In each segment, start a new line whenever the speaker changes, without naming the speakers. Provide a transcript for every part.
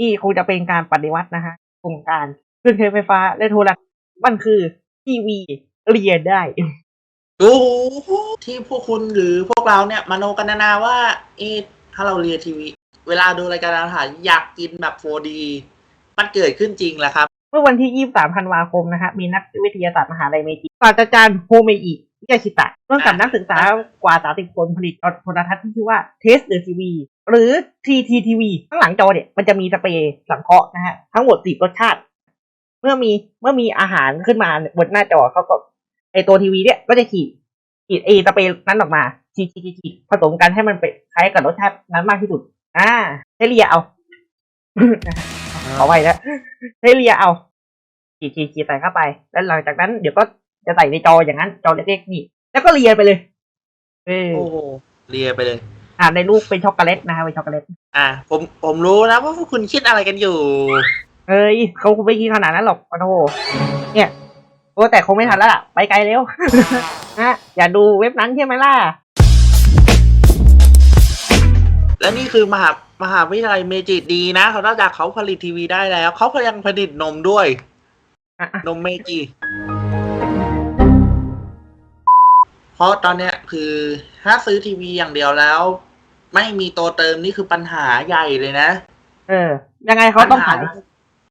นี่คงจะเป็นการปฏิวัตินะฮะโครงการเครื่องใช้ไฟฟ้าและโทรทัศน์มันคือทีวีเรียนได้
โอ้โหที่พวกคุณหรือพวกเราเนี่ยมโนกันนานาว่าเอ๊ะถ้าเราเรียนทีวี เวลาดูรายการอาหารอยากกินแบบ 4D มันเกิดขึ้นจริงแหละครับ
เมื่อวันที่ 23ธันวาคมนะฮะมีนักวิทยาศาสตร์มหาลัยเมจิศาสตราจารย์โฮเมอิ ยาชิตะร่วมกับนักศึกษากว่า30คนผลิตโทรทัศน์ที่ชื่อว่า Test the TV หรือ TTTV ข้างหลังจอเนี่ยมันจะมีสเปรย์สังเคราะห์นะฮะ ทั้งหมด10รสชาติ เมื่อมีเมื่อมีอาหารขึ้นมาบนหน้าจอเขาก็ไอตัวทีวีเนี่ยก็จะขีดขีดไอสเปรย์นั้นออกมาขีดขีดขีดขีดผสมกันให้มันไปคล้ายกับรสชาตินั้นมากที่สุด อ่าให้เลียเอาขอไว้แล้วให้เลียเอาขีดขีดขีดใส่เข้าไป แล้วหลังจากนั้นเดี๋ยวก็ จะใส่ในจออย่างนั้น จอเล็กๆนี่ แล้วก็เลียไปเลย เออ
โอ้โหเรียไปเลย
อ่าในรูปเป็นช็อกโกแลตนะฮะเป็นช็อกโกแลต
อะผมผมรู้นะว่าพวกคุณคิดอะไรกันอยู่
เอ้ยเขาคงไม่คิดขนาดนั้นหรอกโอ้โหเนี่ยโอ้แต่คงไม่ทันแล้วล่ะไปไกลเร็วฮะอย่าดูเว็บนั้นใช่ไหมล่ะ
และนี่คือมหามหาวิทยาลัยเมจิดีนะเขานอกจากเขาผลิตทีวีได้แล้ว เขาก็ยังผลิตนมด้วย
อะอะ
นมเมจิเพ ราะตอนเนี้ยคือถ้าซื้อทีวีอย่างเดียวแล้ว ไม่มีตัวเติมนี่คือปัญหาใหญ่เลยนะ
เออ ยังไงเขาต้องขาย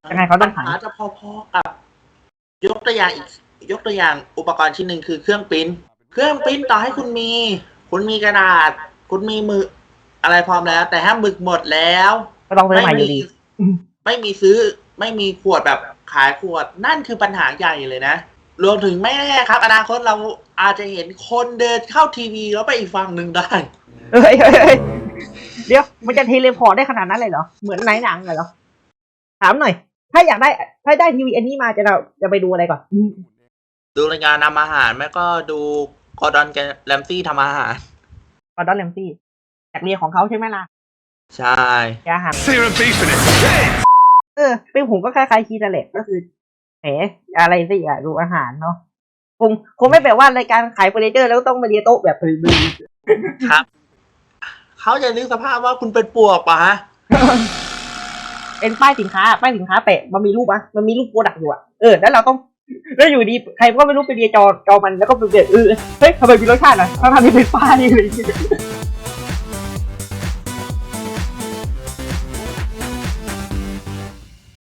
ยังไงเขาต้องขาย
ปัญหาจะพอๆกับ ยกตัวอย่างอีกยกตัวอย่างอุปกรณ์ชิ้นหนึ่งคือเครื่องปริ้นเครื่องปริ้นต่อให้คุณมี คุณมีกระดาษ คุณมีมือ อะไรพร้อมแล้ว แต่ถ้าหมึกหมดแล้ว
ก็ต้องซื้อใหม่อยู่ดี
ไม่มีซื้อไม่มีขวดแบบขายขวดนั่นคือปัญหาใหญ่เลยนะ รวมถึงไม่แน่ครับ อนาคตเราอาจจะเห็นคนเดินเข้าทีวีแล้วไปอีกฝั่งหนึ่งได้
เฮ้ยเฮ้ยเฮ้ยเดี๋ยวมันจะเทเลพอร์ตได้ขนาดนั้นเลยเหรอ เหมือนในหนังเหรอ ถามหน่อย ถ้าอยากได้ ถ้าได้ทีวีอันนี้มาจะเราจะไปดูอะไรก่อน
ดูรายการทำอาหารแม่ก็ดูกอร์ดอนแรมซี่ทำอาหาร
กอร์ดอนแรมซี่อยากเรียนของเขาใช่ไหมล่ะ
ใช่
แกอาหาร
Say a beef in it.
เออเป็นผมก็คล้ายๆคีนาเล็ก็คือ แหมอะไรสิอะดูอาหารเนาะคงคงไม่แปลว่ารายการขายเฟอร์นิเจอร์แล้วต้องมาเรียนโต๊ะแบบพื้น
ครับ เขาจะนึกสภาพว่าคุณเป็นปวกปะฮะ
เป็นป้ายสินค้า ป้ายสินค้าแปะมันมีรูปอะมันมีรูปโปรดักต์อยู่อะเออแล้วเราต้องแล้วอยู่ดีใครก็ไม่รู้ไปเรียนจอจอมันแล้วก็ไปเรียนเออเฮ้ยทำไมมีรสชาติอะถ้าทำที่เป็นป้ายเลย